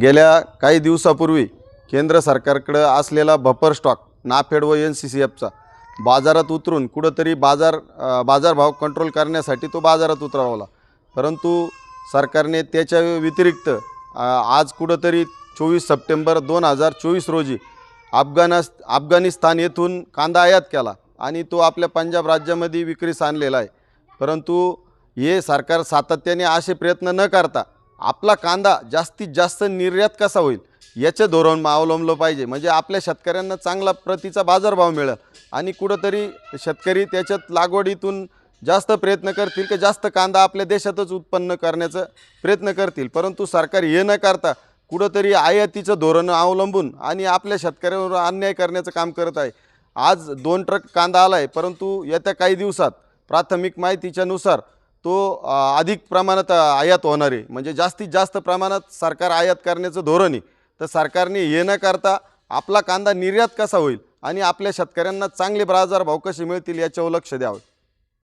गेल्या काही दिवसापूर्वी केंद्र सरकारकडं असलेला बफर स्टॉक नाफेड व एन सी सी एफचा बाजारात उतरून कुठंतरी बाजार बाजारभाव कंट्रोल करण्यासाठी तो बाजारात उतरवला. परंतु सरकारने त्याच्या व्यतिरिक्त आज कुठंतरी चोवीस सप्टेंबर दोन हजार चोवीस रोजी अफगाणास अफगाणिस्तान येथून कांदा आयात केला आणि तो आपल्या पंजाब राज्यामध्ये विक्रीस आणलेला आहे. परंतु हे सरकार सातत्याने असे प्रयत्न न करता आपला कांदा जास्तीत जास्त निर्यात कसा होईल याचे धोरण मग अवलंबलं पाहिजे. म्हणजे आपल्या शेतकऱ्यांना चांगला प्रतीचा बाजारभाव मिळेल आणि कुठंतरी शेतकरी त्याच्यात लागवडीतून जास्त प्रयत्न करतील की जास्त कांदा आपल्या देशातच उत्पन्न करण्याचा प्रयत्न करतील. परंतु सरकार हे न करता कुठंतरी आयातीचं धोरण अवलंबून आणि आपल्या शेतकऱ्यावर अन्याय करण्याचं काम करत आहे. आज दोन ट्रक कांदा आला आहे परंतु येत्या काही दिवसात प्राथमिक माहितीच्यानुसार तो अधिक प्रमाणात आयात होणार. आहे म्हणजे जास्तीत जास्त प्रमाणात सरकार आयात करण्याचं धोरण आहे. तर सरकारने हे न करता आपला कांदा निर्यात कसा होईल आणि आपल्या शेतकऱ्यांना चांगले बाजारभाव कसे मिळतील याच्यावर लक्ष द्यावं.